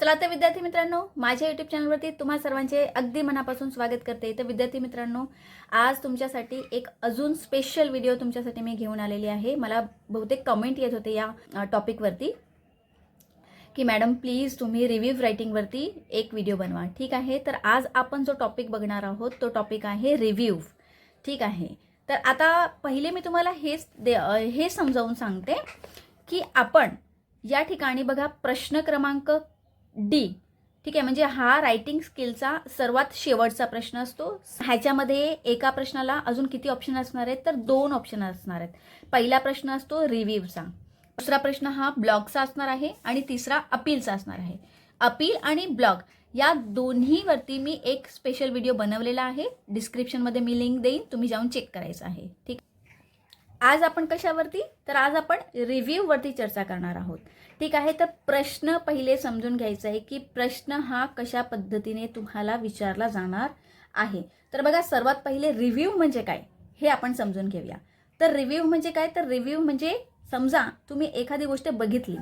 चला तर विद्यार्थी मित्रांनो माझ्या युट्यूब चॅनलवरती तुम्हा सर्वांचे अगदी मनापासून स्वागत करते. तर विद्यार्थी मित्रांनो आज तुमच्यासाठी एक अजून स्पेशल व्हिडिओ तुमच्यासाठी मी घेऊन आलेली आहे. मला बहुतेक कमेंट येत होते या टॉपिकवरती की मॅडम प्लीज तुम्ही रिव्ह्यू रायटिंगवरती एक व्हिडिओ बनवा. ठीक आहे? तर आज आपण जो टॉपिक बघणार आहोत तो टॉपिक आहे रिव्ह्यू ठीक आहे? तर आता पहिले मी तुम्हाला हेच दे हे समजावून सांगते की आपण या ठिकाणी बघा प्रश्न क्रमांक डी. ठीक आहे म्हणजे हा रायटिंग स्किलचा सर्वात शेवटचा प्रश्न असतो. ह्याच्यामध्ये एका प्रश्नाला अजून किती ऑप्शन असणार आहेत? तर दोन ऑप्शन असणार आहेत. पहिला प्रश्न असतो रिव्ह्यूचा दुसरा प्रश्न हा ब्लॉगचा असणार आहे आणि तिसरा अपीलचा असणार आहे. अपील आणि ब्लॉग या दोन्हीवरती मी एक स्पेशल व्हिडिओ बनवलेला आहे. डिस्क्रिप्शनमध्ये मी लिंक देईन. तुम्ही जाऊन चेक करायचं आहे. ठीक. आज आपण कशावरती? तर आज आपण रिव्ह्यूवरती चर्चा करणार आहोत. ठीक आहे तर प्रश्न पहिले समजून घ्यायचा आहे की प्रश्न हा कशा पद्धतीने तुम्हाला विचारला जाणार आहे. तर बघा सर्वात पहिले रिव्ह्यू म्हणजे काय हे आपण समजून घेऊया. तर रिव्ह्यू म्हणजे काय तर रिव्ह्यू म्हणजे समजा तुम्ही एखादी गोष्ट बघितली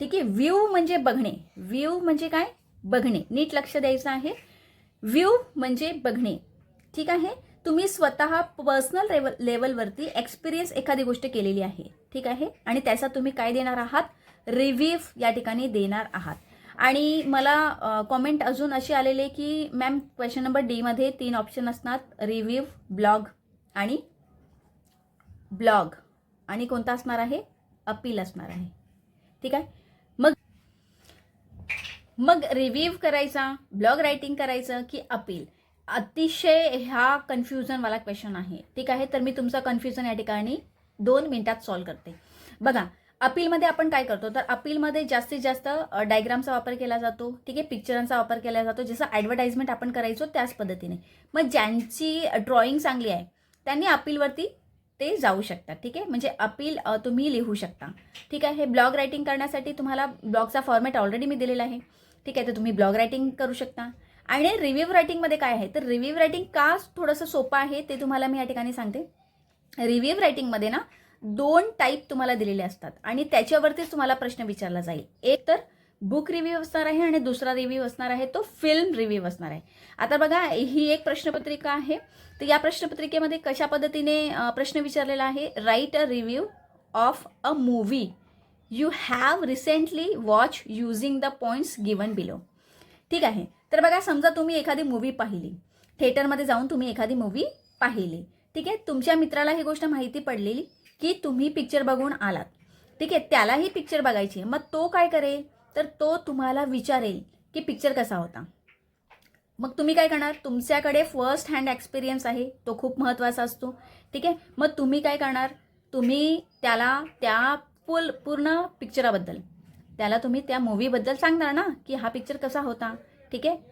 ठीक आहे व्ह्यू म्हणजे बघणे. व्ह्यू म्हणजे काय? बघणे. नीट लक्ष द्यायचं आहे. व्ह्यू म्हणजे बघणे. ठीक आहे? तुम्ही स्वतः पर्सनल लेवल लेवलवरती एक्सपिरियन्स एखादी गोष्ट केलेली आहे ठीक आहे? आणि त्याचा तुम्ही काय देणार आहात? रिव्ह्यू या ठिकाणी देणार आहात. आणि मला कॉमेंट अजून अशी आलेले की मॅम क्वेश्चन नंबर डीमध्ये तीन ऑप्शन असणार. रिव्ह्यू ब्लॉग आणि ब्लॉग. आणि कोणता असणार आहे? अपील असणार आहे. ठीक आहे? मग मग रिव्ह्यू करायचा ब्लॉग रायटिंग करायचं की अपील? अतिशय हा कन्फ्युजनवाला क्वेश्चन आहे. ठीक आहे? तर मी तुमचा कन्फ्युजन या ठिकाणी दोन मिनिटात सॉल्व करते. बघा अपीलमध्ये आपण काय करतो? तर अपीलमध्ये जास्तीत जास्त डायग्रामचा वापर केला जातो. ठीक आहे? पिक्चरांचा वापर केला जातो. जसं ॲडव्हर्टाइजमेंट आपण करायचो त्याच पद्धतीने. मग ज्यांची ड्रॉइंग चांगली आहे त्यांनी अपीलवरती ते जाऊ शकतात. ठीक आहे? म्हणजे अपील तुम्ही लिहू शकता. ठीक आहे? हे ब्लॉग रायटिंग करण्यासाठी तुम्हाला ब्लॉगचा फॉर्मॅट ऑलरेडी मी दिलेला आहे. ठीक आहे? तर तुम्ही ब्लॉग रायटिंग करू शकता. आणि रिव्ह्यू रायटिंगमध्ये काय आहे? तर रिव्ह्यू रायटिंग का थोडंसं सोपं आहे ते तुम्हाला मी या ठिकाणी सांगते. रिव्ह्यू रायटिंगमध्ये ना दोन टाईप तुम्हाला दिलेले असतात आणि त्याच्यावरतीच तुम्हाला प्रश्न विचारला जाईल. एक तर बुक रिव्ह्यू असणार आहे आणि दुसरा रिव्ह्यू असणार आहे तो फिल्म रिव्ह्यू असणार आहे. आता बघा ही एक प्रश्नपत्रिका आहे. तर या प्रश्नपत्रिकेमध्ये कशा पद्धतीने प्रश्न विचारलेला आहे? Write a review of a movie you have recently watch using the points given below ठीक आहे. तर बघा समजा तुम्ही एखादी मूव्ही पाहिली. थिएटरमध्ये जाऊन तुम्ही एखादी मूव्ही पाहिली. ठीक आहे? तुमच्या मित्राला ही गोष्ट माहिती पडलेली. की तुम्ही पिक्चर बघून आलात. ठीक आहे त्यालाही पिक्चर बघायची आहे. मग तो काय करेल? तर तो तुम्हाला विचारेल की पिक्चर कसा होता. मग तुम्ही काय करणार? तुमच्याकडे फर्स्ट हँड एक्सपिरियन्स आहे. तो खूप महत्त्वाचा असतो. ठीक आहे मग तुम्ही काय करणार? तुम्ही त्याला त्या फुल पूर्ण पिक्चराबद्दल त्याला तुम्ही त्या मूवीबद्दल सांगणार ना की हा पिक्चर कसा होता. ठीक आहे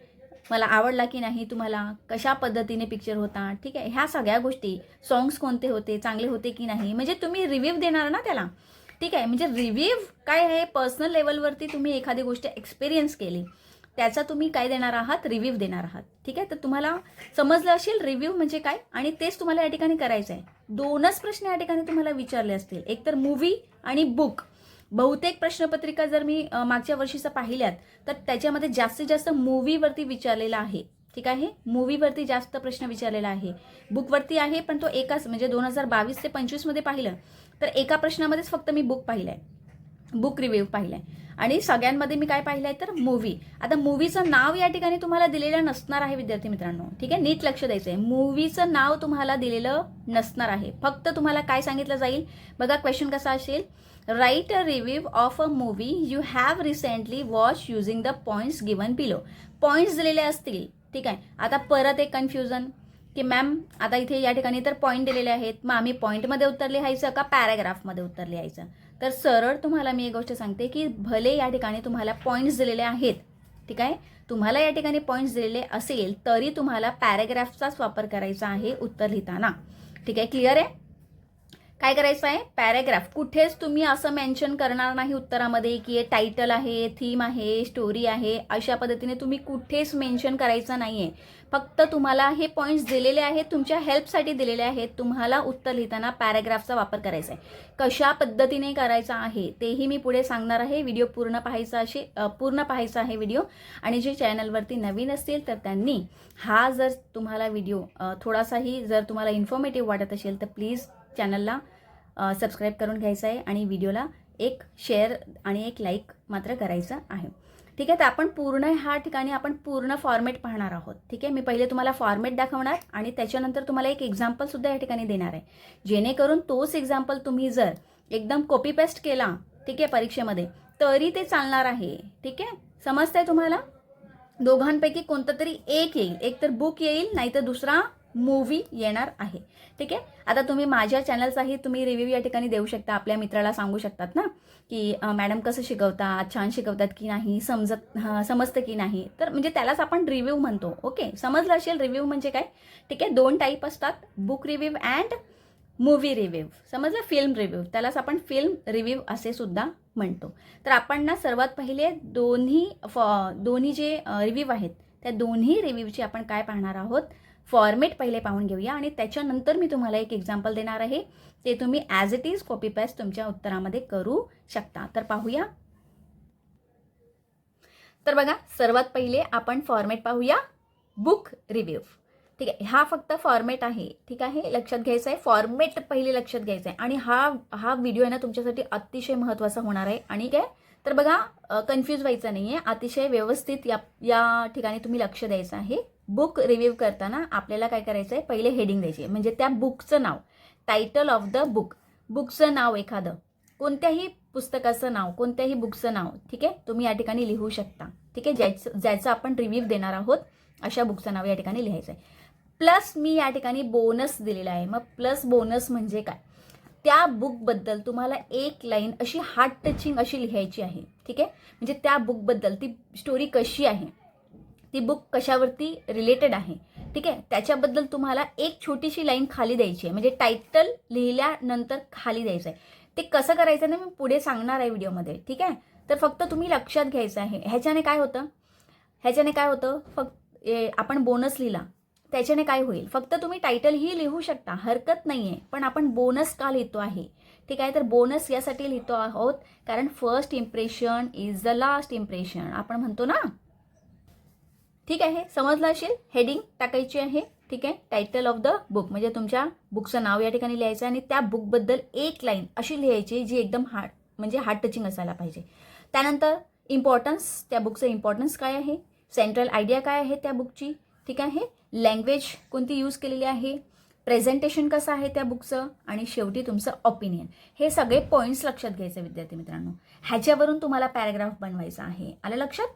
मला आवडला की नाही तुम्हाला कशा पद्धतीने पिक्चर होता ठीक आहे? ह्या सगळ्या गोष्टी सॉंग्स कोणते होते चांगले होते की नाही म्हणजे तुम्ही रिव्ह्यू देणार ना त्याला? ठीक आहे? म्हणजे रिव्ह्यू काय आहे? पर्सनल लेवलवरती तुम्ही एखादी गोष्ट एक्सपिरियन्स केली त्याचा तुम्ही काय देणार आहात? रिव्ह्यू देणार आहात. ठीक आहे? तर तुम्हाला समजलं असेल रिव्ह्यू म्हणजे काय? आणि तेच तुम्हाला या ठिकाणी करायचं आहे दोनच प्रश्न या ठिकाणी तुम्हाला विचारले असतील. एक तर मूवी आणि बुक बहुतेक प्रश्नपत्रिका जर मी मागच्या वर्षीचा पाहिल्यात तर त्याच्यामध्ये जास्तीत जास्त मूवीवरती विचारलेला आहे. ठीक आहे? मूवीवरती जास्त प्रश्न विचारलेला आहे. बुकवरती आहे पण तो एकाच म्हणजे दोन हजार बावीस ते पंचवीसमध्ये पाहिलं तर एका प्रश्नामध्येच फक्त मी बुक पाहिलं आहे बुक रिव्ह्यू पाहिलं आहे आणि सगळ्यांमध्ये मी काय पाहिलं आहे तर मूवी. आता मूवीचं नाव या ठिकाणी तुम्हाला दिलेलं नसणार आहे विद्यार्थी मित्रांनो. ठीक आहे? नीट लक्ष द्यायचं आहे मूवीचं नाव तुम्हाला दिलेलं नसणार आहे. फक्त तुम्हाला काय सांगितलं जाईल? बघा क्वेश्चन कसा असेल? Write a review of a movie you have recently watch using the points given below points दिलेले असतील ठीक आहे. आता परत एक कन्फ्युजन की मॅम आता इथे या ठिकाणी तर पॉईंट दिलेले आहेत. मग आम्ही पॉईंटमध्ये उत्तर लिहायचं का पॅराग्राफमध्ये उत्तर लिहायचं तर सरळ तुम्हाला मी एक गोष्ट सांगते की भले या ठिकाणी तुम्हाला पॉईंट्स दिलेले आहेत ठीक आहे? तुम्हाला या ठिकाणी पॉईंट्स दिलेले असेल तरी तुम्हाला पॅराग्राफचाच वापर करायचा आहे उत्तर लिहिताना. ठीक आहे? क्लिअर आहे? काय करायचं आहे? पॅरेग्राफ कुठेच तुम्ही असं मेन्शन करणार नाही उत्तरामध्ये की हे टायटल आहे थीम आहे स्टोरी आहे. अशा पद्धतीने तुम्ही कुठेच मेन्शन करायचं नाही आहे फक्त तुम्हाला हे पॉईंट्स दिलेले आहेत तुमच्या हेल्पसाठी दिलेले आहेत. तुम्हाला उत्तर लिहिताना पॅरेग्राफचा वापर करायचा आहे. कशा पद्धतीने करायचा आहे तेही मी पुढे सांगणार आहे. व्हिडिओ पूर्ण पाहायचा अशी पूर्ण पाहायचा आहे व्हिडिओ आणि जे चॅनलवरती नवीन असतील तर त्यांनी हा जर तुम्हाला व्हिडिओ थोडासाही जर तुम्हाला इन्फॉर्मेटिव्ह वाटत असेल तर प्लीज चॅनलला सबस्क्राईब करून घ्यायचं आहे आणि व्हिडिओला एक शेअर आणि एक लाईक मात्र करायचं आहे. ठीक आहे तर आपण पूर्ण ह्या ठिकाणी आपण पूर्ण फॉर्मेट पाहणार आहोत. ठीक आहे मी पहिले तुम्हाला फॉर्मेट दाखवणार आणि त्याच्यानंतर तुम्हाला एक एक्झाम्पलसुद्धा या ठिकाणी देणार आहे. जेणेकरून तोच एक्झाम्पल तुम्ही जर एकदम कॉपी पेस्ट केला ठीक आहे परीक्षेमध्ये तरी ते चालणार आहे. ठीक आहे समजतंय तुम्हाला? दोघांपैकी कोणतं तरी एक येईल. एक तर बुक येईल नाहीतर दुसरा मूवी येणार आहे. ठीक आहे? आता तुम्ही माझ्या चॅनलचाही तुम्ही रिव्ह्यू या ठिकाणी देऊ शकता. आपल्या मित्राला सांगू शकतात ना की मॅडम कसं शिकवतात छान शिकवतात की नाही समजत समजतं की नाही. तर म्हणजे त्यालाच आपण रिव्ह्यू म्हणतो. ओके समजलं असेल रिव्ह्यू म्हणजे काय? ठीक आहे? दोन टाईप असतात. Book review and movie review समजलं? फिल्म रिव्ह्यू त्यालाच आपण फिल्म रिव्ह्यू असे सुद्धा म्हणतो. तर आपण ना सर्वात पहिले दोन्ही फॉ दोन्ही जे रिव्ह्यू आहेत त्या दोन्ही रिव्ह्यूची आपण काय पाहणार आहोत? फॉर्मेट पहिले पाहून घेऊया आणि त्याच्यानंतर मी तुम्हाला एक एक्झाम्पल देणार आहे. ते तुम्ही as it is copy paste तुमच्या उत्तरामध्ये करू शकता. तर पाहूया. तर बघा सर्वात पहिले आपण फॉर्मेट पाहूया. बुक रिव्ह्यू ठीक आहे हा फक्त फॉर्मेट आहे. ठीक आहे लक्षात घ्यायचं आहे. फॉर्मेट पहिले लक्षात घ्यायचं आहे. आणि हा हा व्हिडिओ आहे ना तुमच्यासाठी अतिशय महत्त्वाचा होणार आहे. आणि काय? तर बघा कन्फ्यूज व्हायचं नाही आहे अतिशय व्यवस्थित या या ठिकाणी तुम्ही लक्ष द्यायचं आहे. बुक रिव्ह्यू करताना आपल्याला काय करायचं आहे पहिले हेडिंग द्यायची आहे. म्हणजे त्या बुकचं नाव. टायटल ऑफ द बुक बुकचं नाव एखादं. कोणत्याही पुस्तकाचं नाव कोणत्याही बुकचं नाव ठीक आहे? तुम्ही या ठिकाणी लिहू शकता. ठीक आहे? ज्याचं ज्याचं आपण रिव्ह्यू देणार आहोत अशा बुकचं नाव या ठिकाणी लिहायचं आहे प्लस मी या ठिकाणी बोनस दिलेला आहे. मग प्लस बोनस म्हणजे काय? त्या बुकबद्दल तुम्हाला एक लाईन अशी हार्ट टचिंग अशी लिहायची आहे. ठीक आहे? म्हणजे त्या बुकबद्दल ती स्टोरी कशी आहे? ती बुक कशावरती रिलेटेड आहे. ठीक आहे? त्याच्याबद्दल तुम्हाला एक छोटीशी लाईन खाली द्यायची आहे. म्हणजे टायटल लिहिल्यानंतर खाली द्यायचं आहे. ते कसं करायचं ना मी पुढे सांगणार आहे व्हिडिओमध्ये ठीक आहे? तर फक्त तुम्ही लक्षात घ्यायचं आहे. ह्याच्याने काय होतं? ह्याच्याने काय होतं? फक्त आपण बोनस लिहिला. त्याच्याने काय होईल? फक्त तुम्ही टायटल ही लिहू शकता. हरकत नाही आहे पण आपण बोनस का लिहितो आहे? ठीक आहे? तर बोनस यासाठी लिहितो आहोत. कारण first impression is the last impression आपण म्हणतो ना? ठीक आहे? समजलं असेल? हेडिंग टाकायची आहे. ठीक आहे? टायटल ऑफ द बुक म्हणजे तुमच्या बुकचं नाव या ठिकाणी लिहायचं आणि त्या बुकबद्दल एक लाईन अशी लिहायची जी एकदम हार्ड म्हणजे हार्ट टचिंग असायला पाहिजे. त्यानंतर इम्पॉर्टन्स त्या बुकचं इम्पॉर्टन्स काय आहे? सेंट्रल आयडिया काय आहे त्या बुकची ठीक आहे? लँग्वेज कोणती यूज केलेली आहे? प्रेझेंटेशन कसं आहे त्या बुकचं आणि शेवटी तुमचं ऑपिनियन हे सगळे पॉईंट्स लक्षात घ्यायचे विद्यार्थी मित्रांनो. ह्याच्यावरून तुम्हाला पॅराग्राफ बनवायचा आहे. आलं लक्षात?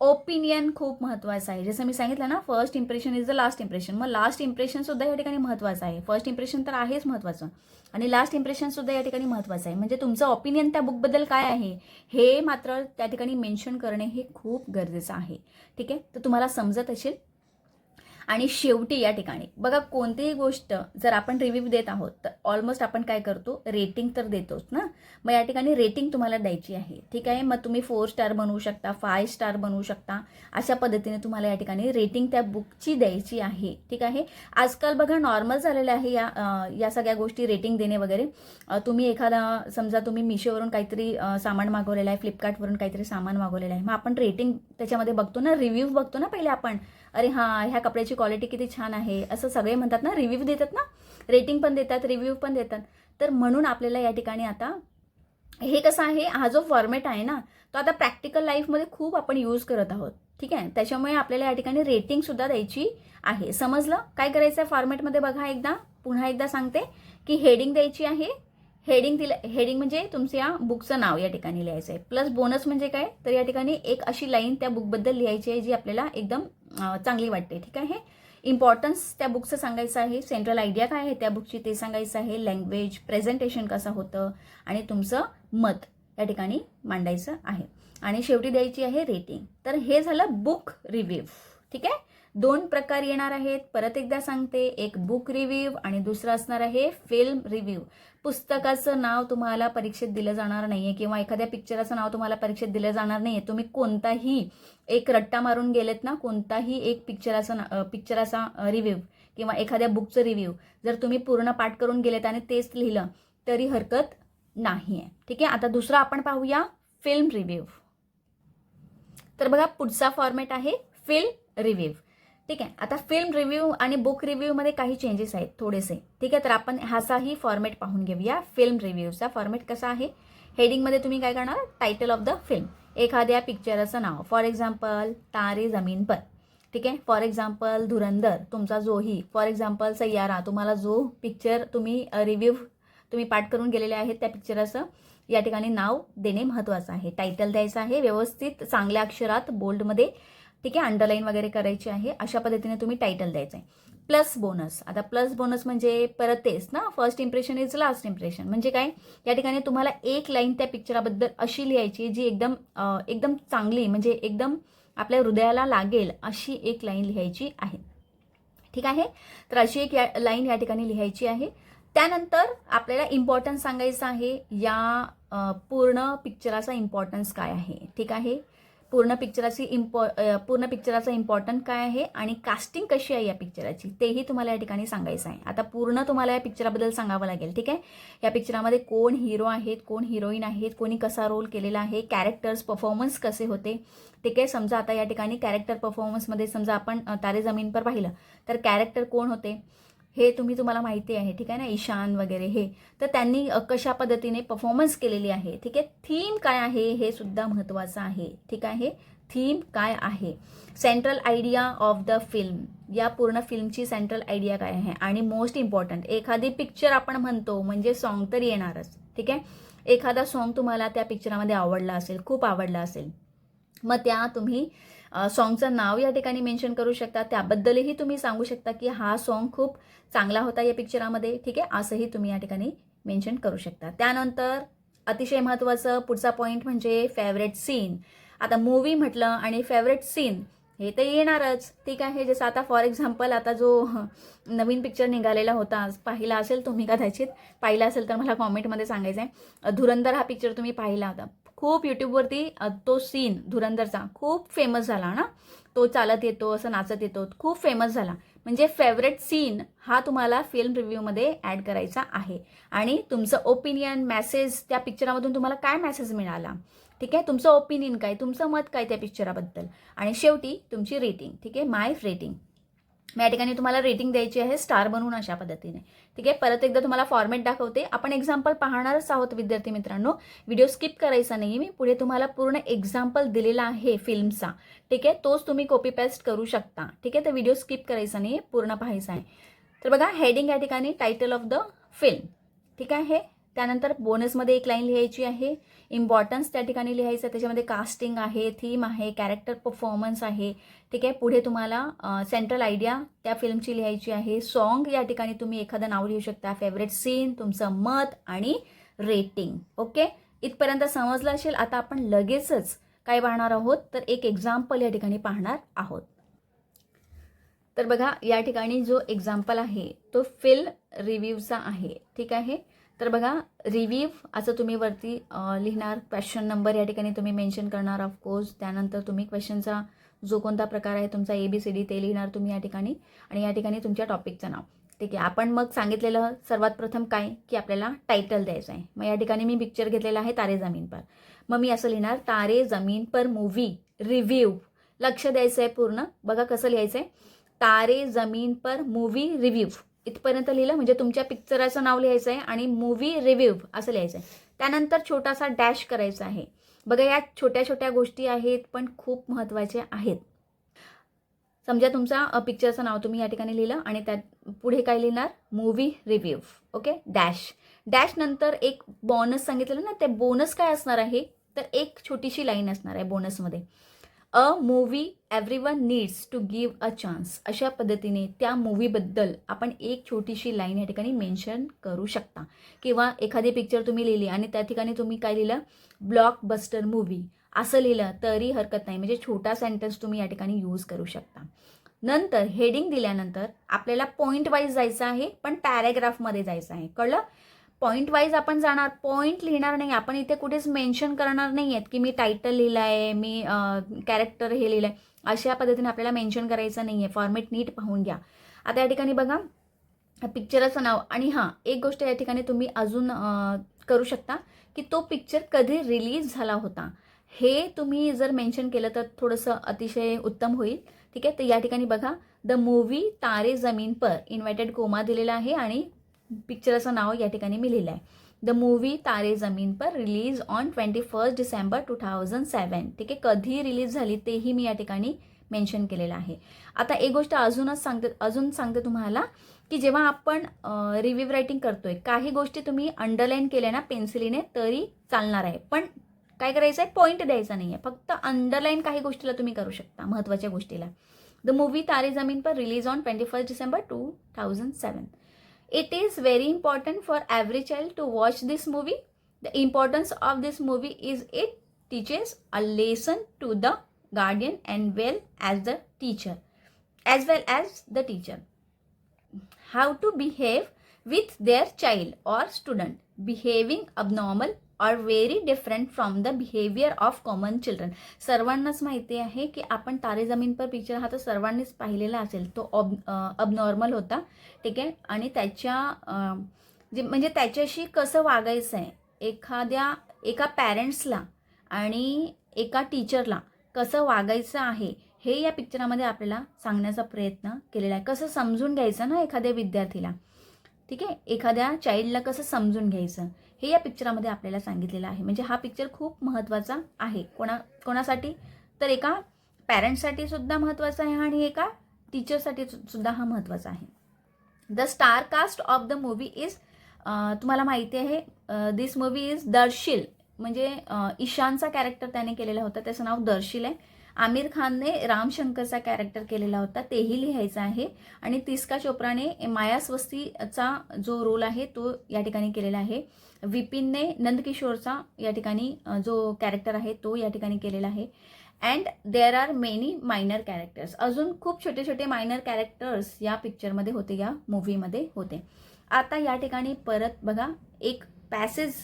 ओपिनियन खूप महत्त्वाचं आहे. जसं मी सांगितलं ना first impression is the last impression मग लास्ट इम्प्रेशन सुद्धा या ठिकाणी महत्त्वाचं आहे. फर्स्ट इम्प्रेशन तर आहेच महत्त्वाचं आणि लास्ट इम्प्रेशन सुद्धा या ठिकाणी महत्त्वाचं आहे. म्हणजे तुमचं ऑपिनियन त्या बुकबद्दल काय आहे हे मात्र त्या ठिकाणी मेन्शन करणे हे खूप गरजेचं आहे. ठीक आहे? तर तुम्हाला समजत असेल आणि शेवटी या ठिकाणी. बघा कोणतीही गोष्ट जर आपण रिव्ह्यू देत आहोत तर ऑलमोस्ट आपण काय करतो? रेटिंग तर देतोच ना? मग या ठिकाणी रेटिंग तुम्हाला द्यायची आहे. ठीक आहे? मग तुम्ही फोर स्टार बनवू शकता फाय स्टार बनवू शकता. अशा पद्धतीने तुम्हाला या ठिकाणी रेटिंग त्या बुकची द्यायची आहे. ठीक आहे? आजकाल बघा नॉर्मल झालेलं आहे या या सगळ्या गोष्टी रेटिंग देणे वगैरे. तुम्ही एखादा समजा तुम्ही मिशोवरून काहीतरी सामान मागवलेलं आहे फ्लिपकार्टवरून काहीतरी सामान मागवलेलं आहे. मग आपण रेटिंग त्याच्यामध्ये बघतो ना? रिव्ह्यू बघतो ना पहिले आपण? अरे हां ह्या कपड्याची क्वालिटी किती छान आहे असं सगळे म्हणतात ना रिव्ह्यू देतात ना रेटिंग पण देतात रिव्ह्यू पण देतात. तर म्हणून आपल्याला या ठिकाणी आता हे कसं आहे हा जो फॉर्मॅट आहे ना तो आता प्रॅक्टिकल लाईफमध्ये खूप आपण यूज करत आहोत. ठीक आहे? त्याच्यामुळे आपल्याला या ठिकाणी रेटिंगसुद्धा द्यायची आहे. समजलं? काय करायचं आहे फॉर्मॅटमध्ये बघा एकदा. पुन्हा एकदा सांगते की हेडिंग द्यायची आहे. हेडिंग दिलं हेडिंग म्हणजे तुमच्या बुकचं नाव या ठिकाणी लिहायचं आहे प्लस बोनस म्हणजे काय? तर या ठिकाणी एक अशी लाईन त्या बुकबद्दल लिहायची आहे जी आपल्याला एकदम चांगली वाटते ठीक आहे? इम्पॉर्टन्स त्या बुकचं सांगायचं आहे. सेंट्रल आयडिया काय आहे त्या बुकची ते सांगायचं आहे. लँग्वेज प्रेझेंटेशन कसं होतं आणि तुमचं मत या ठिकाणी मांडायचं आहे. आणि शेवटी द्यायची आहे रेटिंग तर हे झालं बुक रिव्ह्यू ठीक आहे? दोन प्रकार येणार आहेत. परत एकदा सांगते. एक बुक रिव्ह्यू आणि दुसरं असणार आहे फिल्म रिव्ह्यू पुस्तकाचं नाव तुम्हाला परीक्षेत दिलं जाणार नाही आहे किंवा एखाद्या पिक्चराचं नाव तुम्हाला परीक्षेत दिलं जाणार नाही आहे तुम्ही कोणताही एक रट्टा मारून गेलेत ना कोणताही एक पिक्चराचा ना पिक्चराचा रिव्ह्यू किंवा एखाद्या बुकचं रिव्ह्यू जर तुम्ही पूर्ण पाठ करून गेलेत आणि तेच लिहिलं तरी हरकत नाही आहे ठीक आहे? आता दुसरं आपण पाहूया फिल्म रिव्ह्यू तर बघा पुढचा फॉर्मॅट आहे फिल्म रिव्ह्यू ठीक आहे? आता फिल्म रिव्ह्यू आणि बुक रिव्ह्यूमध्ये काही चेंजेस आहेत थोडेसे. ठीक आहे? तर आपण ह्याचाही फॉर्मॅट पाहून घेऊया. फिल्म रिव्ह्यूचा फॉर्मॅट कसा आहे? हेडिंगमध्ये तुम्ही काय करणार? टायटल ऑफ द फिल्म एखाद्या पिक्चराचं नाव. फॉर एक्झाम्पल तारे जमीन पर. ठीक आहे? फॉर एक्झाम्पल धुरंधर तुमचा जोही. फॉर एक्झाम्पल सय्यारा तुम्हाला जो पिक्चर तुम्ही रिव्ह्यू तुम्ही पाठ करून गेलेले आहेत त्या पिक्चराचं या ठिकाणी नाव देणे महत्त्वाचं आहे. टायटल द्यायचं आहे. व्यवस्थित चांगल्या अक्षरात बोल्डमध्ये ठीक आहे अंडरलाईन वगैरे करायची आहे अशा पद्धतीने तुम्ही टायटल द्यायचं आहे प्लस बोनस आता प्लस बोनस म्हणजे परत तेच ना? First impression is last impression म्हणजे काय? या ठिकाणी तुम्हाला एक लाईन त्या पिक्चराबद्दल अशी लिहायची जी एकदम एकदम चांगली म्हणजे एकदम आपल्या हृदयाला लागेल अशी एक लाईन लिहायची आहे. ठीक आहे? तर अशी एक या लाईन या ठिकाणी लिहायची आहे. त्यानंतर आपल्याला इम्पॉर्टन्स सांगायचं आहे या पूर्ण पिक्चराचा इम्पॉर्टन्स काय आहे? ठीक आहे? पूर्ण पिक्चराची इम्पॉ पूर्ण पिक्चराचा इम्पॉर्टंट काय आहे आणि कास्टिंग कशी आहे या पिक्चराची तेही तुम्हाला या ठिकाणी सांगायचं आहे. आता पूर्ण तुम्हाला या पिक्चराबद्दल सांगावं लागेल ठीक आहे? या पिक्चरामध्ये कोण हिरो आहेत कोण हिरोईन आहेत कोणी कसा रोल केलेला आहे कॅरेक्टर्स परफॉर्मन्स कसे होते ठीक आहे समजा आता या ठिकाणी कॅरेक्टर परफॉर्मन्समध्ये समजा आपण तारे जमीन पर पाहिलं तर कॅरेक्टर कोण होते? हे तुम्ही तुम्हाला माहिती आहे ठीक आहे ना? ईशान वगैरे हे. तर त्यांनी कशा पद्धतीने परफॉर्मन्स केलेली आहे ठीक आहे? थीम काय आहे हे सुद्धा महत्त्वाचं आहे ठीक आहे? थीम काय आहे? Central idea of the film या पूर्ण फिल्मची सेंट्रल आयडिया काय आहे? आणि मोस्ट इम्पॉर्टंट एखादी पिक्चर आपण म्हणतो म्हणजे सॉन्ग तर येणारच ठीक आहे? एखादा सॉन्ग तुम्हाला त्या पिक्चरामध्ये आवडला असेल खूप आवडला असेल मग त्या तुम्ही सॉन्गचं नाव या ठिकाणी मेन्शन करू शकता. त्याबद्दलही तुम्ही सांगू शकता की हा सॉन्ग खूप चांगला होता या पिक्चरामध्ये ठीक आहे? असंही तुम्ही या ठिकाणी मेन्शन करू शकता. त्यानंतर अतिशय महत्त्वाचं पुढचा पॉईंट म्हणजे फेवरेट सीन आता मूवी म्हटलं आणि फेवरेट सीन हे तर येणारच. ठीक आहे? जसं आता फॉर एक्झाम्पल आता जो नवीन पिक्चर निघालेला होता पाहिला असेल तुम्ही कदाचित. पाहिला असेल तर मला कॉमेंटमध्ये सांगायचं आहे धुरंधर हा पिक्चर तुम्ही पाहिला होता. खूप यूट्यूबवरती तो सीन धुरंधरचा खूप फेमस झाला ना? तो चालत येतो असं नाचत येतो खूप फेमस झाला. म्हणजे फेवरेट सीन हा तुम्हाला फिल्म रिव्ह्यूमध्ये ॲड करायचा आहे. आणि तुमचं ओपिनियन मॅसेज त्या पिक्चरामधून तुम्हाला काय मॅसेज मिळाला? ठीक आहे? तुमचं ओपिनियन काय? तुमचं मत काय त्या पिक्चराबद्दल आणि शेवटी तुमची रेटिंग ठीक आहे? माय रेटिंग मी या ठिकाणी तुम्हाला रेटिंग द्यायची आहे स्टार बनवून अशा पद्धतीने. ठीक आहे? परत एकदा तुम्हाला फॉर्मेट दाखवते. आपण एक्झाम्पल पाहणारच आहोत विद्यार्थी मित्रांनो. व्हिडिओ स्किप करायचा नाही मी. पुढे तुम्हाला पूर्ण एक्झाम्पल दिलेला आहे फिल्मचा ठीक आहे? तोच तुम्ही कॉपी पेस्ट करू शकता. ठीक आहे? तर व्हिडिओ स्किप करायचा नाही पूर्ण पाहायचा आहे. तर बघा हेडिंग या ठिकाणी टायटल ऑफ द फिल्म ठीक आहे? त्यानंतर बोनसमध्ये एक लाईन लिहायची आहे. इम्पॉर्टन्स त्या ठिकाणी लिहायचं आहे. त्याच्यामध्ये कास्टिंग आहे थीम आहे कॅरेक्टर परफॉर्मन्स आहे. ठीक आहे? पुढे तुम्हाला सेंट्रल आयडिया त्या फिल्मची लिहायची आहे. सॉन्ग या ठिकाणी तुम्ही एखादं नाव लिहू शकता. फेवरेट सीन तुमचं मत आणि रेटिंग ओके इथपर्यंत समजलं असेल आता आपण लगेचच काय पाहणार आहोत? तर एक एक्झाम्पल या ठिकाणी पाहणार आहोत. तर बघा या ठिकाणी जो एक्झाम्पल आहे तो फिल रिव्ह्यूचा आहे. ठीक आहे? तर बघा रिव्ह्यू असं तुम्ही वरती लिहिणार. क्वेश्चन नंबर या ठिकाणी तुम्ही मेन्शन करणार ऑफकोर्स त्यानंतर तुम्ही क्वेश्चनचा जो कोणता प्रकार आहे तुमचा ए बी सी डी ते लिहिणार तुम्ही या ठिकाणी. आणि या ठिकाणी तुमच्या टॉपिकचं नाव. ठीक आहे. आपण मग सांगितलेलं सर्वात प्रथम काय? की आपल्याला टायटल द्यायचं आहे. मग या ठिकाणी मी पिक्चर घेतलेला आहे तारे जमीन पर. मग मी असं लिहिणार तारे जमीन पर मूवी रिव्ह्यू लक्ष द्यायचं आहे पूर्ण. बघा कसं लिहायचं आहे तारे जमीन पर मूवी रिव्ह्यू इथपर्यंत लिहिलं म्हणजे तुमच्या पिक्चराचं नाव लिहायचं आहे आणि मूवी रिव्ह्यू असं लिहायचं आहे. त्यानंतर छोटासा डॅश करायचा आहे. बघा या छोट्या छोट्या गोष्टी आहेत पण खूप महत्त्वाच्या आहेत. समजा तुमचा पिक्चरचं नाव तुम्ही या ठिकाणी लिहिलं आणि त्यात पुढे काय लिहिणार? Movie review okay dash dash नंतर एक बोनस सांगितलेलं ना ते बोनस काय असणार आहे? तर एक छोटीशी लाईन असणार आहे बोनसमध्ये a movie every one needs to give a chance अशा पद्धतीने त्या मूवीबद्दल आपण एक छोटीशी लाईन या ठिकाणी मेन्शन करू शकता. किंवा एखादी पिक्चर तुम्ही लिहिली आणि त्या ठिकाणी तुम्ही काय लिहिलं? ब्लॉक बस्टर मूवी असं लिहिलं तरी हरकत नाही. म्हणजे छोटा सेंटेन्स तुम्ही या ठिकाणी यूज करू शकता. नंतर हेडिंग दिल्यानंतर आपल्याला पॉईंट वाईज जायचं आहे पण पॅरेग्राफमध्ये जायचं आहे. कळलं? पॉईंट वाईज आपण जाणार पॉईंट लिहिणार नाही आपण इथे कुठेच मेन्शन करणार नाही आहेत की मी टायटल लिहिलं आहे मी कॅरेक्टर हे लिहिलं आहे अशा पद्धतीने आपल्याला मेन्शन करायचं नाही आहे फॉर्मेट नीट पाहून घ्या. आता या ठिकाणी बघा पिक्चराचं नाव. आणि हां एक गोष्ट या ठिकाणी तुम्ही अजून करू शकता की तो पिक्चर कधी रिलीज झाला होता. हे तुम्ही जर मेन्शन केलं तर थोडंसं अतिशय उत्तम होईल. ठीक आहे? तर या ठिकाणी बघा the movie Taare Zameen per invited comma दिलेला आहे आणि पिक्चरचं नाव या ठिकाणी मी लिहिलं आहे the movie Taare Zameen Par release on twenty first December two thousand seven ठीक आहे कधी रिलीज झाली तेही मी या ठिकाणी मेन्शन केलेलं आहे. आता एक गोष्ट अजूनच सांगते अजून सांगते तुम्हाला की जेव्हा आपण रिव्ह्यू रायटिंग करतोय काही गोष्टी तुम्ही अंडरलाईन केल्या ना पेन्सिलीने तरी चालणार आहे. पण काय करायचं आहे पॉईंट द्यायचा नाही आहे फक्त अंडरलाईन काही गोष्टीला तुम्ही करू शकता महत्त्वाच्या गोष्टीला. The movie Taare Zameen Par release on twenty first December two thousand seven it is very important for every child to watch this movie. The importance of this movie is it teaches a lesson to the guardian and well as the teacher as well as the teacher. How to behave with their child or student. Behaving abnormal are very different from the behaviour of common children सर्वांनाच माहिती आहे की आपण तारे जमीन पर picture हा तर सर्वांनीच पाहिलेला असेल. तो ऑब अबनॉर्मल होता. ठीक आहे? आणि त्याच्या जे म्हणजे त्याच्याशी कसं वागायचं आहे एखाद्या एका पॅरेंट्सला आणि एका टीचरला कसं वागायचं आहे? हे या पिक्चरामध्ये आपल्याला सांगण्याचा प्रयत्न केलेला आहे. कसं समजून घ्यायचं ना एखाद्या विद्यार्थीला? ठीक आहे? एखाद्या चाईल्डला कसं समजून घ्यायचं? हे या पिक्चरामध्ये आपल्याला सांगितलेलं आहे. म्हणजे हा पिक्चर खूप महत्त्वाचा आहे. कोणा कोणासाठी? तर एका पॅरेंट्ससाठी सुद्धा महत्त्वाचा आहे आणि एका टीचरसाठी सु- सुद्धा हा महत्त्वाचा आहे. The star cast of the movie is तुम्हाला माहिती आहे दिस मूवी इज दर्शिल. म्हणजे ईशानचा कॅरेक्टर त्याने केलेला होता. त्याचं नाव दर्शिल आहे. आमिर खानने रामशंकरचा कॅरेक्टर केलेला होता तेही लिहायचं आहे. आणि तिस्का चोप्राने माया स्वस्तीचा जो रोल आहे तो या ठिकाणी केलेला आहे. विपिनने नंदकिशोरचा या ठिकाणी जो कॅरेक्टर आहे तो या ठिकाणी केलेला आहे. And there are many minor characters अजून खूप छोटे छोटे मायनर कॅरेक्टर्स या पिक्चरमध्ये होते या मूवीमध्ये होते. आता या ठिकाणी परत बघा एक पॅसेज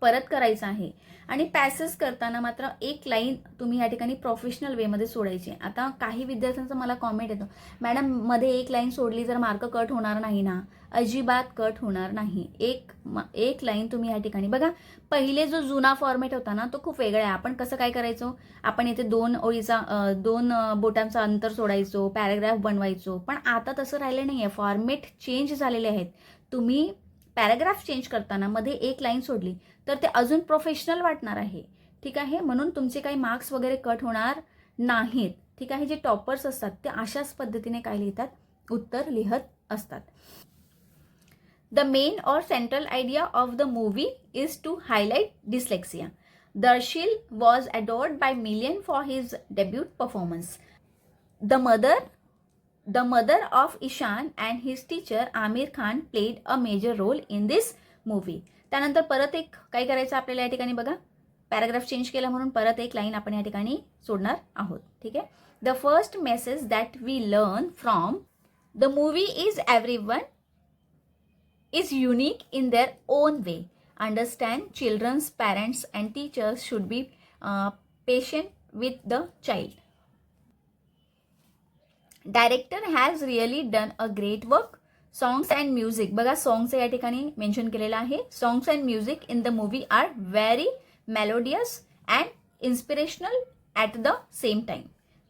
परत करायचं आहे. आणि पॅसेस करताना मात्र एक लाईन तुम्ही या ठिकाणी प्रोफेशनल वेमध्ये सोडायची आता काही विद्यार्थ्यांचा मला कॉमेंट येतो. मॅडममध्ये एक लाईन सोडली जर मार्क कट होणार नाही ना? अजिबात कट होणार नाही. एक म- एक लाईन तुम्ही या ठिकाणी बघा. पहिले जो जुना फॉर्मॅट होता ना तो खूप वेगळा आहे. आपण कसं काय करायचो? आपण येथे दोन ओळीचा दोन बोटांचा बोटांचं अंतर सोडायचो पॅराग्राफ बनवायचो. पण आता तसं राहिलं नाही आहे फॉर्मेट चेंज झालेले आहेत. तुम्ही पॅराग्राफ चेंज करताना मध्ये एक लाईन सोडली तर ते अजून प्रोफेशनल वाटणार आहे. ठीक आहे? म्हणून तुमचे काही मार्क्स वगैरे कट होणार नाहीत. ठीक आहे? जे टॉपर्स असतात ते अशाच पद्धतीने काय लिहितात? उत्तर लिहत असतात. The main or central idea of the movie is to highlight dyslexia Darsheel was adored by million for his debut performance the mother the mother of Ishaan and his teacher Aamir Khan played a major role in this movie त्यानंतर परत एक काय करायचं आपल्याला या ठिकाणी बघा paragraph change केला म्हणून परत एक लाईन आपण या ठिकाणी सोडणार आहोत ठीक आहे the first message that we learn from the movie is everyone is unique in their own way understand childrens parents and teachers should be patient with the child director has really done a great work songs and music बघा songs या ठिकाणी mention केलेलं आहे. Songs and music in the movie are very melodious and inspirational at the same time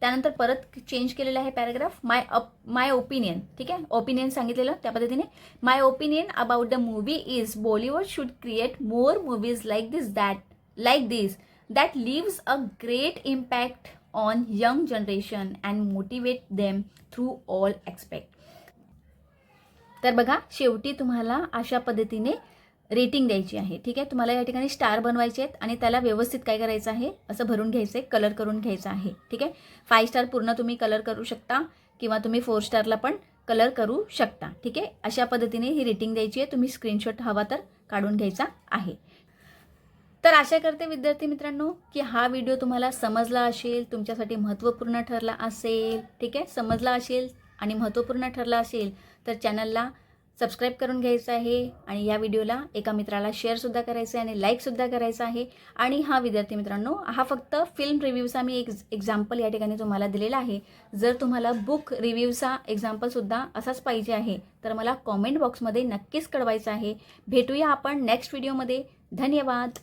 त्यानंतर परत change केलेलं आहे paragraph my up my opinion ठीक आहे? ओपिनियन सांगितलेलं त्या पद्धतीने. My opinion about the movie is Bollywood should create more movies like this that like this that leaves a great impact on young generation and motivate them through all expect तर बघा शेवटी तुम्हाला अशा पद्धतीने rating द्यायची आहे. ठीक आहे? तुम्हाला या ठिकाणी स्टार बनवायचे आहेत आणि त्याला व्यवस्थित काय करायचं आहे? असं भरून घ्यायचं आहे कलर करून घ्यायचं आहे. ठीक आहे? फाय स्टार पूर्ण तुम्ही कलर करू शकता किंवा तुम्ही फोर स्टारला पण कलर करू शकता. ठीक आहे? अशा पद्धतीने ही रेटिंग द्यायची आहे. तुम्ही स्क्रीनशॉट हवा तर काढून घ्यायचा आहे. तर आशा करते विद्यार्थी मित्रांनो की हा व्हिडिओ तुम्हाला समजला असेल तुमच्यासाठी महत्त्वपूर्ण ठरला असेल ठीक आहे? समजला असेल आणि महत्त्वपूर्ण ठरला असेल तर चॅनलला सबस्क्राईब करून घ्यायचं आहे आणि या व्हिडिओला एका मित्राला शेअरसुद्धा करायचं आहे आणि लाईकसुद्धा करायचं आहे. आणि हा विद्यार्थी मित्रांनो हा फक्त फिल्म रिव्ह्यूचा मी एक एक्झाम्पल या ठिकाणी तुम्हाला दिलेला आहे. जर तुम्हाला बुक रिव्ह्यूचा एक्झाम्पलसुद्धा असाच पाहिजे आहे तर मला कॉमेंट बॉक्समध्ये नक्कीच कळवायचं आहे. भेटूया आपण नेक्स्ट व्हिडिओमध्ये धन्यवाद.